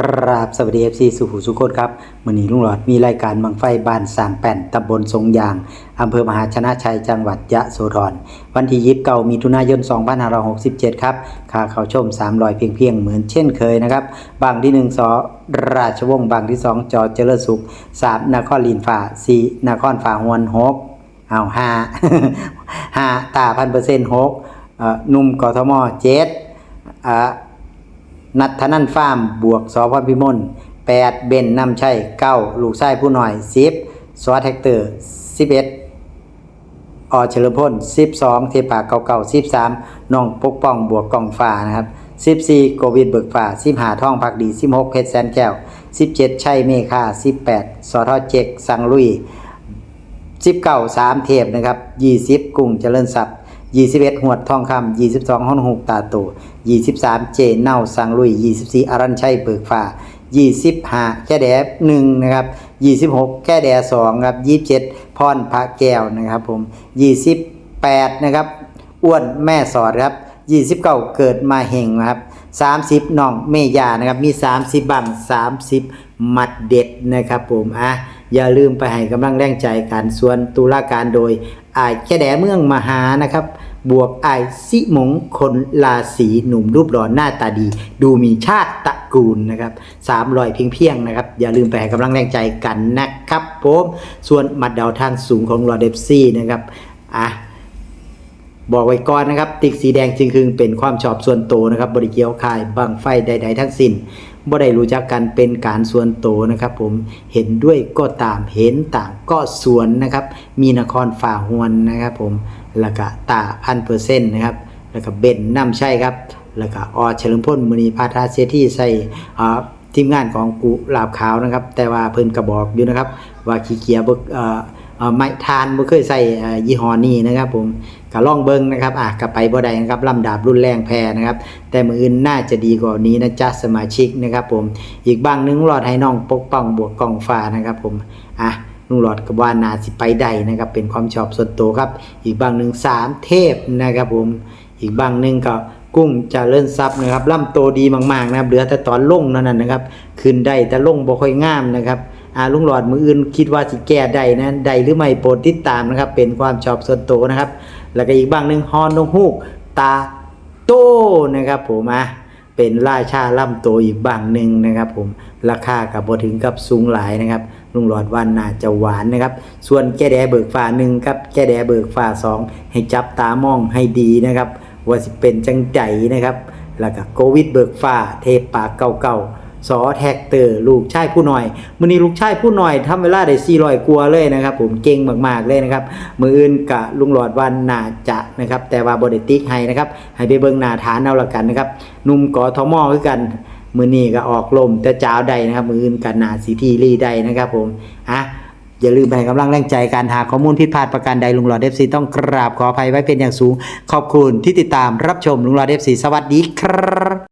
กราบสวัสดีเอฟซีสุขุสุขคนครับมื่อนี้ลุงหลอดมีรายการบังไฟบ้านสามแป่นตำบลทรงยางอำเภอมหาชนะชัยจังหวัดยะโสธรวันที่ยิบเก่ามีทุนายน 2567 ครับค่าเข้าชม 300 เพียงเพียงเหมือนเช่นเคยนะครับ บางที่ 1 สอราชวงศ์บางที่ 2 จอเจริญสุข 3นครลินฝ่า4นครฝ่าหวน6เอาห้าห้าตาพันเปอร์เซ็นต์หกอ่อหนุ่มกทมเจ็ดอ่า นัทธนันฟาร์มบวกสอพพิมลแปดเบนนำชัยเก้าลูกชายผู้หน่อยสิบสวัสดแท็กเตอร์สิบเอ็ดออเฉลิมพลสิบสองเทปาเก่าเก่าสิบสามน้องปกป้องบวกกองฝ่านะครับสิบสี่โควิดเบิกฝ่าสิบหาท่องพักดีสิบหกเพชรแสนแก้วสิบเจ็ดชัยเมฆาสิบแปดสอทอเจกสังลุยสิบเก้าสามเทปนะครับยี่สิบกุ้งเจริญศัพท์ 21 หวดทองคำ22ห้องหกตาตู23 เจเน่าสังลุย 24 อรัญชัยเบิกฟ้า 25 แค่แดบ1นะครับ26 แค่แดสองครับ27 พรพระแก้วนะครับผม 28 นะครับอ้วนแม่สอดครับ 29 เกิดมาเฮงครับ30น้องเมยานะครับมี 30 บัง 30 หมัดเด็ดนะครับผมอะ อย่าลืมไปให้กำลังแรงใจกันส่วนตุลาการโดยอายแค่แดเมืองมหานะครับ บวกอายสิมงคนลาสีหนุ่มรูปหล่อหน้าตาดี ดูมีชาติตระกูลนะครับสามรอยเพียงเพียงนะครับ อย่าลืมไปให้กำลังแรงใจกันนะครับผมส่วนหมัดดาวทางสูงของลอเดฟซี่นะครับอะบอกไว้ก่อนนะครับ ติ๊กสีแดงจึงคือเป็นความชอบส่วนตัวนะครับ บริเกียวคายบังไฟใด ๆ ทั้งสิ้น บ่ได้รู้จักกันเป็นการส่วนโตนะครับ ผมเห็นด้วยก็ตามเห็นต่างก็ส่วนนะครับ มีนครฝ่าหวนนะครับ ผมแล้วก็ตาพันเปอร์เซ็นต์นะครับแล้วก็เบนน้ำใช่ครับ แล้วก็ออเฉลิมพลมณีพาทาเซที่ใส่ทีมงานของกุลาบขาวนะครับ แต่ว่าเพิ่นกระบอกอยู่นะครับ ว่าขี้เกียจเอ่อเอ่อ ไม้ทานบ่เคยใส่ยี่ห้อนี้นะครับ ผมก็ลองเบิ่งนะครับอะกลับไปบ่ได้นะครับลำดาบรุนแรงแพ้นะครับ แต่มืออื่นน่าจะดีกว่านี้นะจ๊ะสมาชิกนะครับ ผมอีกบางหนึงรอดให้น้องปกป้องบวกกองฟ้านะครับ ผมอะลุงหลอดกับว่านาสิไปได้นะครับ เป็นความชอบส่วนตัวครับ อีกบางหนึ่งสามเทพนะครับ ผมอีกบางหนึ่งก็กุ้งจะเลิ่นซับนะครับล่ำโตดีมากๆนะครับเหลือแต่ตอนลงเท่านั้นนะครับ ขึ้นได้แต่ลงบ่ค่อยงามนะครับ อ่าลุงหลอดมืออื่นคิดว่าสิแก้ได้นะได้หรือไม่โปรดติดตามนะครับ เป็นความชอบส่วนตัวนะครับ แล้วก็อีกบางหนึ่งฮอนนกฮูกตาโตนะครับ ผมอะเป็นราชาล่ำโตอีกบางหนึ่งนะครับ ผมราคากับบถึงกับสูงหลายนะครับ ลุงหลอดวันน่าจะหวานนะครับ ส่วนแก้แดเบิกฟ้าหนึ่งครับแก้แดเบิกฟ้าสองให้จับตามองให้ดีนะครับ ว่าสิเป็นจังใจนะครับ แล้วก็โควิดเบิกฟ้าเทปปากเก่าๆ สอแท็กเตอร์ลูกชายผู้หน่อยมือนี้ลูกชายผู้หน่อยทำเวลาได้400กว่าเลยนะครับ ผมเก่งมากๆเลยนะครับ มืออื่นกะลุงหลอดวันน่าจะนะครับ แต่ว่าบ่ได้ติ๊กให้นะครับ ให้ไปเบิ่งหน้าฐานเอาละกันนะครับนุ่มกอทมอคือกันมือนี้ก็ออกลมแต่จ้าวใดนะครับ มืออื่นกันนาสีทีรีใดนะครับ ผมอะอย่าลืมไปให้กำลังแรงใจการหาข้อมูลผิดพลาดประการใดลุงหลอดเอฟซีต้องกราบขออภัยไว้เป็นอย่างสูง ขอบคุณที่ติดตามรับชมลุงหลอดเอฟซีสวัสดีครับ